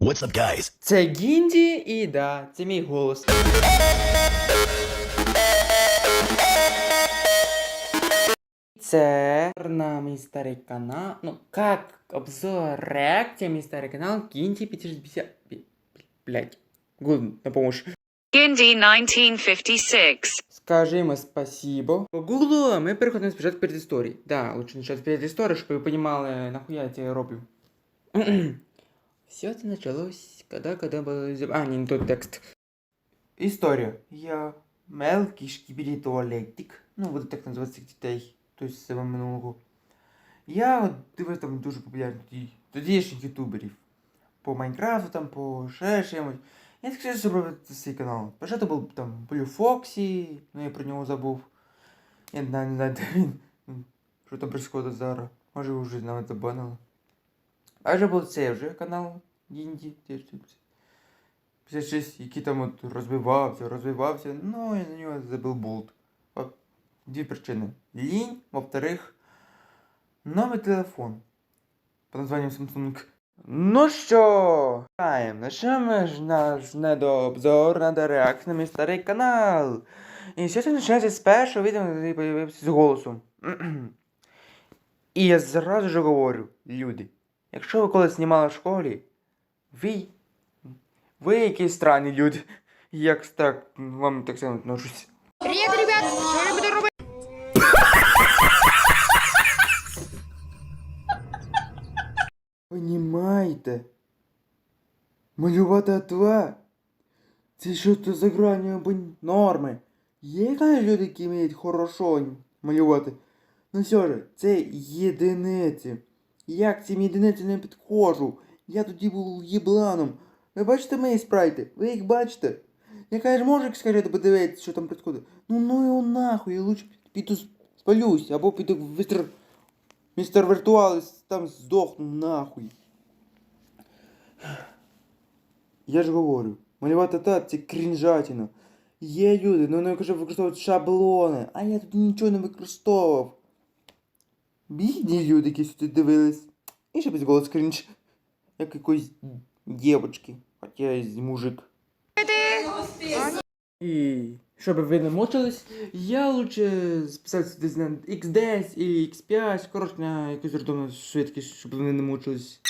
What's up, guys? Це Гінді і да, це мій голос. Це на мій старий канал. Ну, как обзор реакція мій старий канал Гінді 550. Блять. Гуд, на помощь. Gindi 1956. Скажімо спасибо. По Гуглу ми переходимо спочатку перед історії. Да, лучше начать перед історії, щоб ви розуміли, нахуя я це роблю. Все это началось, когда, когда был... А, не, не тот текст. Історія. Я мелкий шкібірі туалетик. Ну, буду так називати цих дітей. Тобто з себе минулого. Я от дивився там дуже популярних тоді, тодішніх ютуберів. По Майнкрафту, там, по ще чимось. Я так щоб робити свій канал. Спочатку був там Блю Фоксі, ну я про нього забув. Я не знаю, не знаю, де він. Що там происходит зараз. Може ви вже навіть забанили. А вже був цей вже канал Дінді. 56, який там от розвивався, розвивався. Ну, я на нього забив болт. Дві причини. Лінь, во-вторых, новий телефон. По названням Samsung. Ну що, Хаєм, почнемо ж наш недообзор на реакцію на мій старий канал. І сьогодні починається з першого відео, який появився з голосом. І я зразу ж говорю, люди, якщо ви колись знімали в школі, ви, ви якісь странні люди. Як так вам так само отношусь. Привет, ребят! Що я буду робити? Понімаєте? Малювати атла? Це що то за грані або норми? Є конечно, люди, які вміють хорошо малювати. Ну все ж, це єдиниці. Як цим єдиницям не підходжу? Я тоді був єбланом. Ви бачите мої спрайти? Ви їх бачите? Яка ж може скажете подивитися, що там відбувається? Ну ну його нахуй, я лучше піду спалюсь, або піду в містер... Містер там здохну нахуй. Я ж говорю, малювати так це крінжатіна. Є люди, ну вони кажуть використовують шаблони, а я тут нічого не використовував. Бідні люди, які сюди дивились. І ще без голос крінж. Як якоїсь дівочки. Хоча я з мужик. І щоб ви не мучились, я лучше списав десь на X10 і X5, коротше на якусь рандомну швидкість, щоб вони не мучились.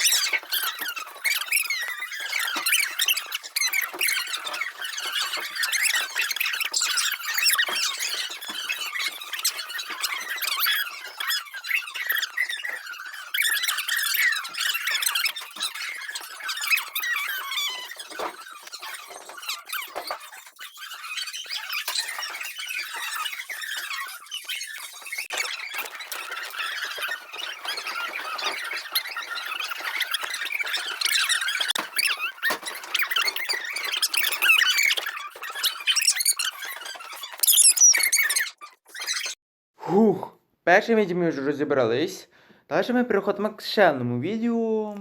Фух, першим відео ми вже розібрались. Далі ми переходимо к ще одному відео.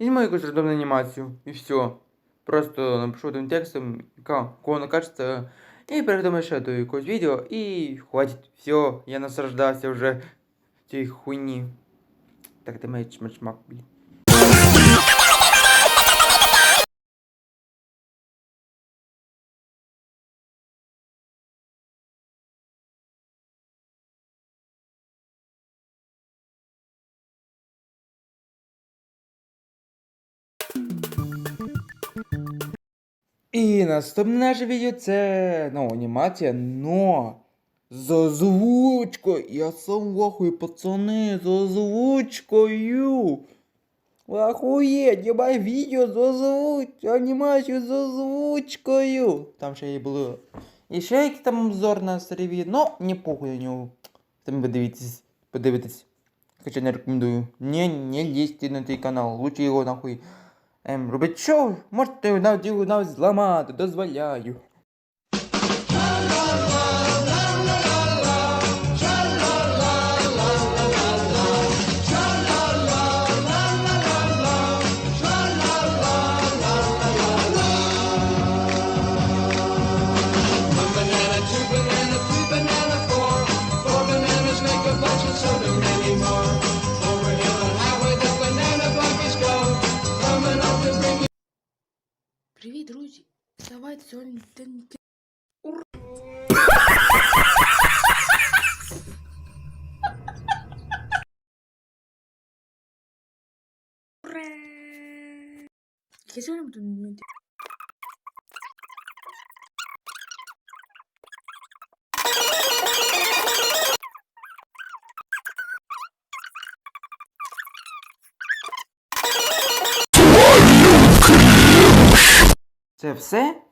Візьму якусь рандомну анімацію і все. Просто напишу одним текстом, яка кого накачеться. І переходимо ще до якогось відео і хватить. Все, я наслаждався вже цією хуйні. Так, ти має чмачмак, блін. І наступне наше відео це ну, анімація, но з озвучкою. Я сам в ахуї, пацани, з озвучкою. Охуєть, я маю відео з озвучкою, анімацію з озвучкою. Там ще і було. І ще який там обзор на відео, ну, не похуй на нього. Там подивитесь, подивитесь. Хоча не рекомендую. Не, не лізьте на цей канал, лучше його нахуй. Ем, робить що? Можете навіть навіть зламати, дозволяю. Johnson. 개소리부터 넣으면 돼. Це все?